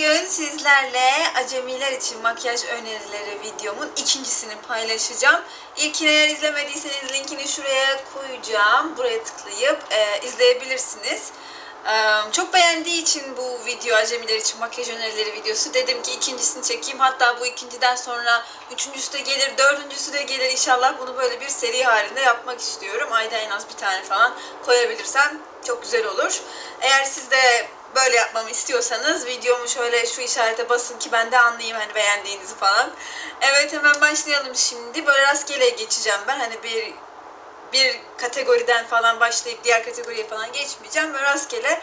Bugün sizlerle acemiler için makyaj önerileri videomun ikincisini paylaşacağım. İlkini eğer izlemediyseniz linkini şuraya koyacağım. Buraya tıklayıp e, izleyebilirsiniz. E, çok beğendiği için bu video acemiler için makyaj önerileri videosu. Dedim ki ikincisini çekeyim. Hatta bu ikinciden sonra üçüncüsü de gelir, dördüncüsü de gelir. İnşallah bunu böyle bir seri halinde yapmak istiyorum. Ayda en az bir tane falan koyabilirsem çok güzel olur. Eğer siz de böyle yapmamı istiyorsanız videomu şöyle şu işarete basın ki ben de anlayayım hani beğendiğinizi falan. Evet hemen başlayalım şimdi. Böyle rastgele geçeceğim ben. Hani bir bir kategoriden falan başlayıp diğer kategoriye falan geçmeyeceğim. Böyle rastgele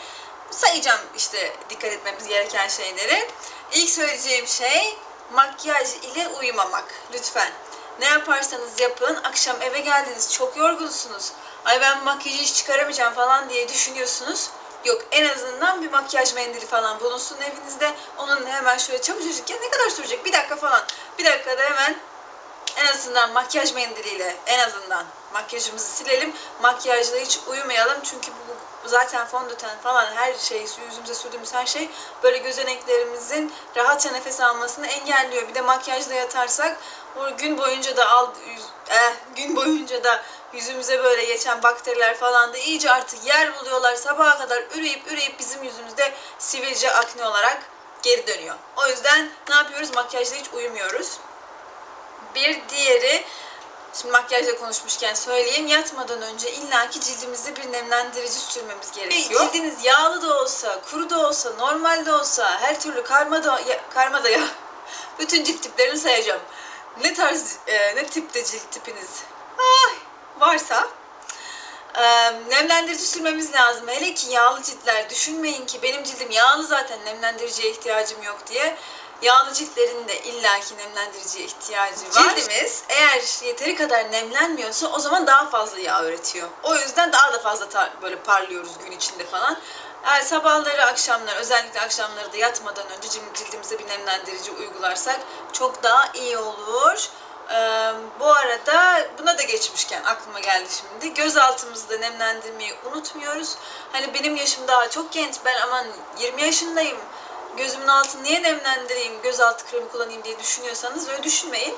sayacağım işte dikkat etmemiz gereken şeyleri. İlk söyleyeceğim şey makyaj ile uyumamak. Lütfen. Ne yaparsanız yapın. Akşam eve geldiniz çok yorgunsunuz. Ay ben makyajı hiç çıkaramayacağım falan diye düşünüyorsunuz. Yok en azından bir makyaj mendili falan bulunsun evinizde. Onun hemen şöyle çabucacık ya ne kadar sürecek? Bir dakika falan. Bir dakikada hemen en azından makyaj mendiliyle en azından makyajımızı silelim. Makyajla hiç uyumayalım çünkü bu zaten fondöten falan her şey yüzümüze sürdüğümüz her şey böyle gözeneklerimizin rahatça nefes almasını engelliyor. Bir de makyajla yatarsak gün boyunca da al yüz, eh, gün boyunca da yüzümüze böyle geçen bakteriler falan da iyice artık yer buluyorlar. Sabaha kadar üreyip üreyip bizim yüzümüzde sivilce akne olarak geri dönüyor. O yüzden ne yapıyoruz? Makyajla hiç uyumuyoruz. Bir diğeri Şimdi makyajla konuşmuşken söyleyeyim. Yatmadan önce illaki cildimize bir nemlendirici sürmemiz gerekiyor. Cildiniz yağlı da olsa, kuru da olsa, normal de olsa, her türlü karma da, ya, karma da ya. Bütün cilt tiplerini sayacağım. Ne tarz, e, ne tipte cilt tipiniz ay, varsa e, nemlendirici sürmemiz lazım. Hele ki yağlı ciltler. Düşünmeyin ki benim cildim yağlı zaten nemlendiriciye ihtiyacım yok diye. Yağlı ciltlerin de illaki nemlendiriciye ihtiyacı var. Cildimiz eğer yeteri kadar nemlenmiyorsa o zaman daha fazla yağ üretiyor. O yüzden daha da fazla böyle parlıyoruz gün içinde falan. Eğer sabahları, akşamları, özellikle akşamları da yatmadan önce cil- cildimize bir nemlendirici uygularsak çok daha iyi olur. Ee, bu arada buna da geçmişken aklıma geldi şimdi. Göz altımızda nemlendirmeyi unutmuyoruz. Hani benim yaşım daha çok genç. Ben aman 20 yaşındayım gözümün altını niye nemlendireyim, gözaltı kremi kullanayım diye düşünüyorsanız öyle düşünmeyin.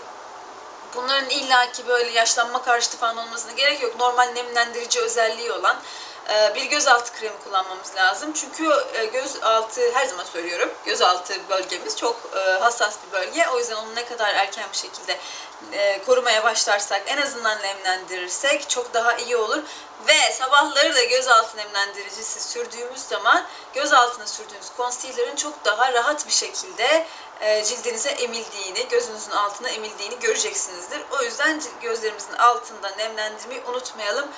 Bunların illaki böyle yaşlanma karşıtı falan olmasına gerek yok. Normal nemlendirici özelliği olan bir gözaltı kremi kullanmamız lazım. Çünkü e, gözaltı her zaman söylüyorum. Gözaltı bölgemiz çok e, hassas bir bölge. O yüzden onu ne kadar erken bir şekilde e, korumaya başlarsak, en azından nemlendirirsek çok daha iyi olur. Ve sabahları da gözaltı nemlendiricisi sürdüğümüz zaman göz altına sürdüğünüz concealer'ın çok daha rahat bir şekilde cildinize emildiğini, gözünüzün altına emildiğini göreceksinizdir. O yüzden gözlerimizin altında nemlendirmeyi unutmayalım.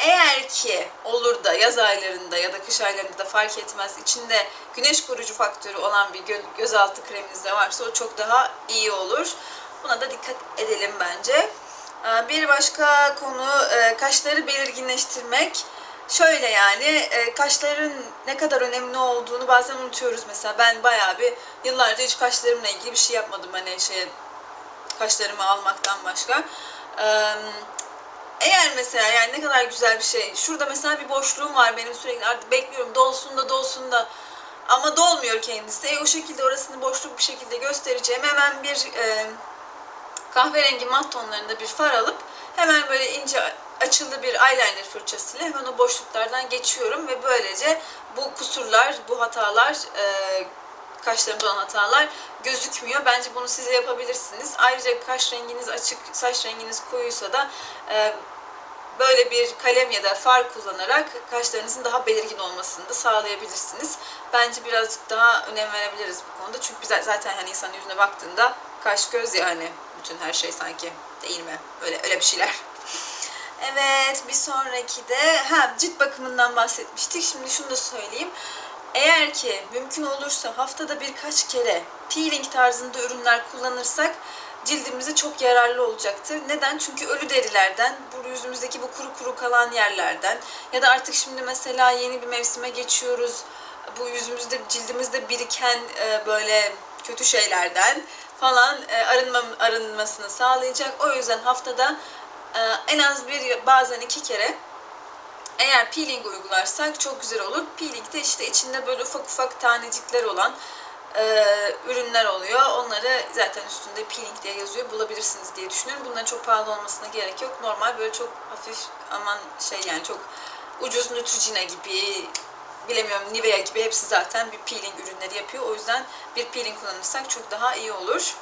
Eğer ki olur da yaz aylarında ya da kış aylarında da fark etmez içinde güneş koruyucu faktörü olan bir gö- gözaltı kreminiz de varsa o çok daha iyi olur. Buna da dikkat edelim bence. Ee, Bir başka konu e, kaşları belirginleştirmek. Şöyle yani e, kaşların ne kadar önemli olduğunu bazen unutuyoruz mesela. Ben bayağı bir yıllarca hiç kaşlarımla ilgili bir şey yapmadım hani şey kaşlarımı almaktan başka. Eğer mesela yani ne kadar güzel bir şey. Şurada mesela bir boşluğum var benim sürekli artık bekliyorum dolsun da dolsun da ama dolmuyor kendisi. E, o şekilde orasını boşluk bir şekilde göstereceğim. Hemen bir e, kahverengi mat tonlarında bir far alıp hemen böyle ince açılı bir eyeliner fırçasıyla hemen o boşluklardan geçiyorum ve böylece bu kusurlar, bu hatalar, e, kaşlarımda olan hatalar gözükmüyor. Bence bunu siz de yapabilirsiniz. Ayrıca kaş renginiz açık, saç renginiz koyuysa da e, böyle bir kalem ya da far kullanarak kaşlarınızın daha belirgin olmasını da sağlayabilirsiniz. Bence birazcık daha önem verebiliriz bu konuda. Çünkü biz zaten hani insanın yüzüne baktığında kaş göz yani bütün her şey sanki değil mi? Öyle öyle bir şeyler. Evet bir sonraki de ha cilt bakımından bahsetmiştik. Şimdi şunu da söyleyeyim. Eğer ki mümkün olursa haftada birkaç kere peeling tarzında ürünler kullanırsak cildimize çok yararlı olacaktır. Neden? Çünkü ölü derilerden, bu yüzümüzdeki bu kuru kuru kalan yerlerden ya da artık şimdi mesela yeni bir mevsime geçiyoruz. Bu yüzümüzde, cildimizde biriken e, böyle kötü şeylerden falan e, arınma, arınmasını sağlayacak. O yüzden haftada e, en az bir bazen iki kere eğer peeling uygularsak çok güzel olur. Peeling de işte içinde böyle ufak ufak tanecikler olan e, ürünler oluyor. Onları zaten üstünde peeling diye yazıyor. Bulabilirsiniz diye düşünüyorum. Bunların çok pahalı olmasına gerek yok. Normal böyle çok hafif aman şey yani çok ucuz Neutrogena gibi bilemiyorum Nivea gibi hepsi zaten bir peeling ürünleri yapıyor. O yüzden bir peeling kullanırsak çok daha iyi olur.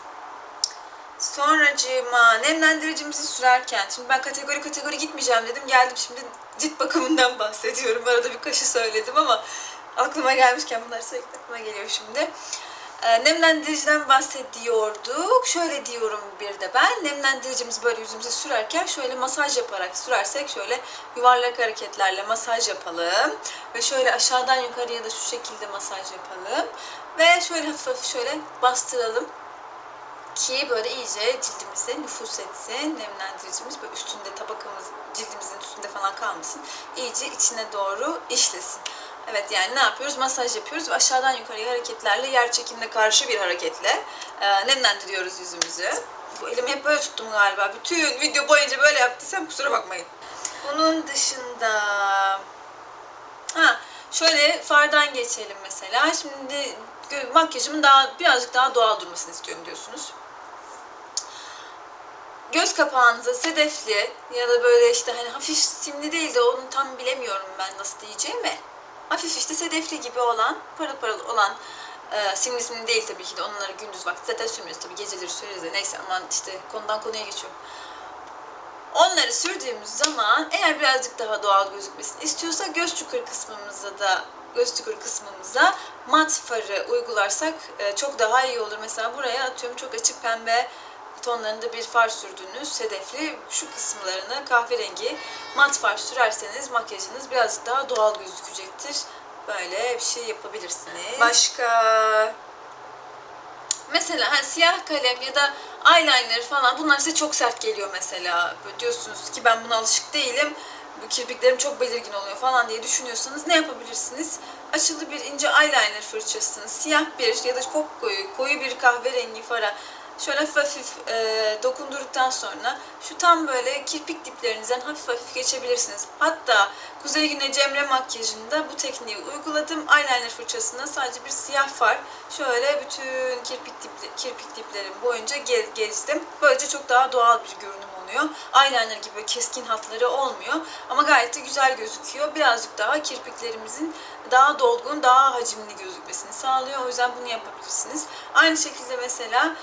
Sonracığıma nemlendiricimizi sürerken, şimdi ben kategori kategori gitmeyeceğim dedim. Geldim şimdi cilt bakımından bahsediyorum. Arada bir kaşı söyledim ama aklıma gelmişken bunlar sürekli aklıma geliyor şimdi. Ee, nemlendiriciden bahsediyorduk. Şöyle diyorum bir de ben. Nemlendiricimizi böyle yüzümüze sürerken şöyle masaj yaparak sürersek şöyle yuvarlak hareketlerle masaj yapalım. Ve şöyle aşağıdan yukarıya da şu şekilde masaj yapalım. Ve şöyle hafif hafif şöyle bastıralım ki böyle iyice cildimize nüfus etsin. Nemlendiricimiz böyle üstünde tabakamız cildimizin üstünde falan kalmasın. İyice içine doğru işlesin. Evet yani ne yapıyoruz? Masaj yapıyoruz ve aşağıdan yukarıya hareketlerle yer çekimine karşı bir hareketle e, nemlendiriyoruz yüzümüzü. Bu elimi hep böyle tuttum galiba. Bütün video boyunca böyle yaptıysam kusura bakmayın. Bunun dışında ha şöyle fardan geçelim mesela. Şimdi makyajımın daha birazcık daha doğal durmasını istiyorum diyorsunuz göz kapağınıza sedefli ya da böyle işte hani hafif simli değil de onu tam bilemiyorum ben nasıl diyeceğimi. Hafif işte sedefli gibi olan, parıl parıl olan e, simli simli değil tabii ki de onları gündüz vakti zaten sürmüyoruz tabii geceleri süreriz de neyse aman işte konudan konuya geçiyorum. Onları sürdüğümüz zaman eğer birazcık daha doğal gözükmesini istiyorsa göz çukur kısmımıza da göz çukur kısmımıza mat farı uygularsak e, çok daha iyi olur. Mesela buraya atıyorum çok açık pembe tonlarında bir far sürdüğünüz sedefli şu kısımlarını kahverengi mat far sürerseniz makyajınız birazcık daha doğal gözükecektir. Böyle bir şey yapabilirsiniz. Başka Mesela hani siyah kalem ya da eyeliner falan bunlar size çok sert geliyor mesela. Böyle diyorsunuz ki ben buna alışık değilim. Bu kirpiklerim çok belirgin oluyor falan diye düşünüyorsanız ne yapabilirsiniz? Açılı bir ince eyeliner fırçasını siyah bir ya da çok koyu, koyu bir kahverengi fara şöyle hafif hafif e, dokundurduktan sonra şu tam böyle kirpik diplerinizden hafif hafif geçebilirsiniz. Hatta Kuzey Güney Cemre makyajında bu tekniği uyguladım. Eyeliner fırçasına sadece bir siyah far şöyle bütün kirpik, dipli, kirpik diplerim boyunca gez, gezdim. Böylece çok daha doğal bir görünüm oluyor. Eyeliner gibi keskin hatları olmuyor. Ama gayet de güzel gözüküyor. Birazcık daha kirpiklerimizin daha dolgun, daha hacimli gözükmesini sağlıyor. O yüzden bunu yapabilirsiniz. Aynı şekilde mesela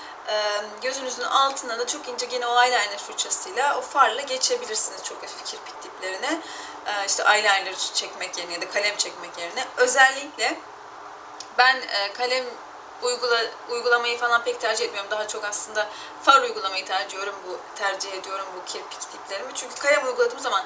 gözünüzün altına da çok ince gene o eyeliner fırçasıyla o farla geçebilirsiniz çok hafif kirpik diplerine. E, işte eyeliner çekmek yerine ya da kalem çekmek yerine. Özellikle ben e, kalem uygula, uygulamayı falan pek tercih etmiyorum. Daha çok aslında far uygulamayı tercih ediyorum bu tercih ediyorum bu kirpik diplerimi. Çünkü kalem uyguladığım zaman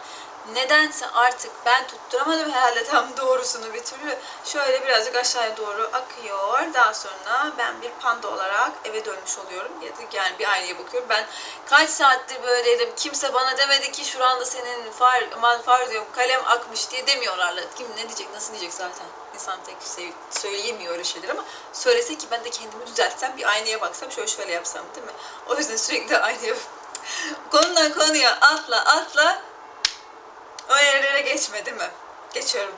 nedense artık ben tutturamadım herhalde tam doğrusunu bir türlü. Şöyle birazcık aşağıya doğru akıyor. Daha sonra ben bir panda olarak eve dönmüş oluyorum. Ya da yani bir aynaya bakıyorum. Ben kaç saattir böyleydim. Kimse bana demedi ki şu anda senin far, aman far diyorum kalem akmış diye demiyorlar. Kim ne diyecek, nasıl diyecek zaten. İnsan tek şey söyleyemiyor öyle şeyler ama söylese ki ben de kendimi düzeltsem bir aynaya baksam şöyle şöyle yapsam değil mi? O yüzden sürekli aynaya konudan konuya atla atla o yerlere geçme değil mi? Geçiyorum.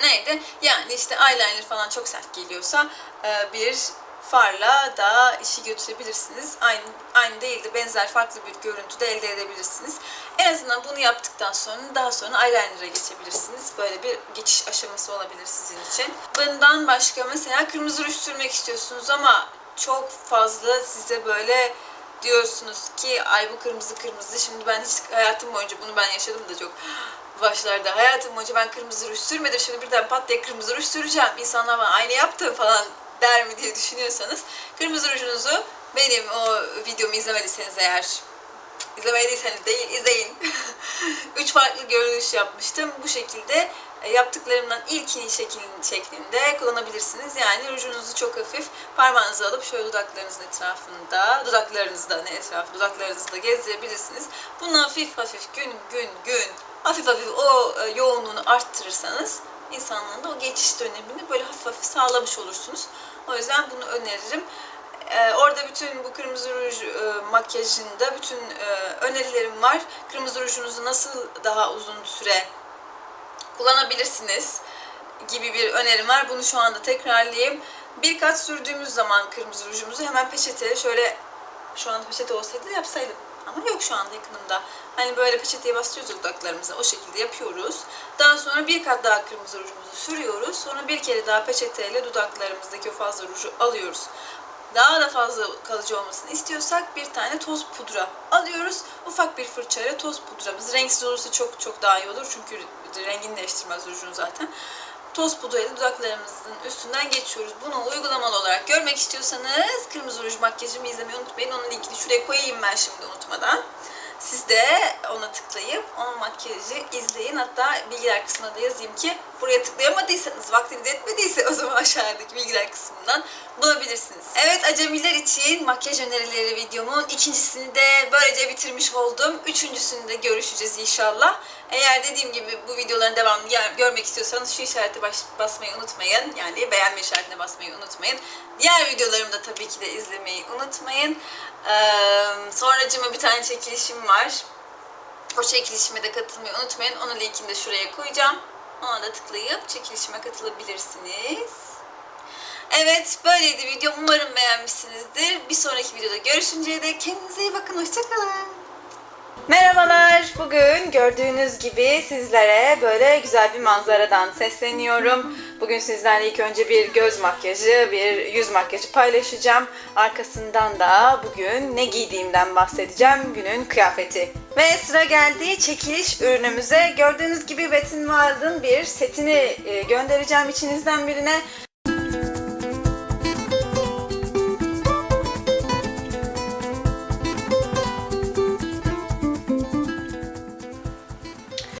Neydi? Yani işte eyeliner falan çok sert geliyorsa e, bir farla da işi götürebilirsiniz. Aynı, aynı değil de benzer farklı bir görüntü de elde edebilirsiniz. En azından bunu yaptıktan sonra daha sonra eyeliner'a geçebilirsiniz. Böyle bir geçiş aşaması olabilir sizin için. Bundan başka mesela kırmızı ruj sürmek istiyorsunuz ama çok fazla size böyle diyorsunuz ki ay bu kırmızı kırmızı. Şimdi ben hiç hayatım boyunca bunu ben yaşadım da çok başlarda. Hayatım boyunca ben kırmızı ruj sürmedim. Şimdi birden pat diye kırmızı ruj süreceğim. İnsanlar bana aynı yaptı falan der mi diye düşünüyorsanız kırmızı rujunuzu benim o videomu izlemediyseniz eğer izlemediyseniz değil izleyin. Üç farklı görünüş yapmıştım. Bu şekilde yaptıklarımdan ilkini şeklinde kullanabilirsiniz. Yani rujunuzu çok hafif parmağınızı alıp şöyle dudaklarınızın etrafında, dudaklarınızda ne etrafı, dudaklarınızda gezdirebilirsiniz. Bunu hafif hafif gün gün gün hafif hafif o e, yoğunluğunu arttırırsanız insanlığında o geçiş dönemini böyle hafif hafif sağlamış olursunuz. O yüzden bunu öneririm. Ee, orada bütün bu kırmızı ruj e, makyajında bütün e, önerilerim var. Kırmızı rujunuzu nasıl daha uzun süre kullanabilirsiniz gibi bir önerim var. Bunu şu anda tekrarlayayım. Bir kat sürdüğümüz zaman kırmızı rujumuzu hemen peçeteye şöyle şu anda peçete olsaydı yapsaydım. Ama yok şu anda yakınımda. Hani böyle peçeteye bastırıyoruz dudaklarımıza. O şekilde yapıyoruz. Daha sonra bir kat daha kırmızı rujumuzu sürüyoruz. Sonra bir kere daha peçeteyle dudaklarımızdaki o fazla ruju alıyoruz. Daha da fazla kalıcı olmasını istiyorsak bir tane toz pudra alıyoruz. Ufak bir fırçayla toz pudramız. Renksiz olursa çok çok daha iyi olur. Çünkü rengini değiştirmez rujun zaten. Toz pudrayla dudaklarımızın üstünden geçiyoruz. Bunu uygulamalı olarak görmek istiyorsanız kırmızı ruj makyajımı izlemeyi unutmayın. Onun linkini şuraya koyayım ben şimdi unutmadan. Siz de ona tıklayıp o makyajı izleyin. Hatta bilgiler kısmına da yazayım ki buraya tıklayamadıysanız, vaktiniz yetmediyse o zaman aşağıdaki bilgiler kısmından bulabilirsiniz. Evet acemiler için makyaj önerileri videomun ikincisini de böylece bitirmiş oldum. Üçüncüsünü de görüşeceğiz inşallah. Eğer dediğim gibi bu videoların devamını görmek istiyorsanız şu işarete baş- basmayı unutmayın. Yani beğenme işaretine basmayı unutmayın. Diğer videolarımı da tabii ki de izlemeyi unutmayın. Ee, sonracıma bir tane çekilişim var. O çekilişime de katılmayı unutmayın. Onun linkini de şuraya koyacağım. Ona da tıklayıp çekilişime katılabilirsiniz. Evet böyleydi video. Umarım beğenmişsinizdir. Bir sonraki videoda görüşünceye dek kendinize iyi bakın. Hoşçakalın. Merhabalar. Bugün gördüğünüz gibi sizlere böyle güzel bir manzaradan sesleniyorum. Bugün sizlerle ilk önce bir göz makyajı, bir yüz makyajı paylaşacağım. Arkasından da bugün ne giydiğimden bahsedeceğim. Günün kıyafeti. Ve sıra geldi çekiliş ürünümüze. Gördüğünüz gibi Wet n Wild'ın bir setini e, göndereceğim içinizden birine.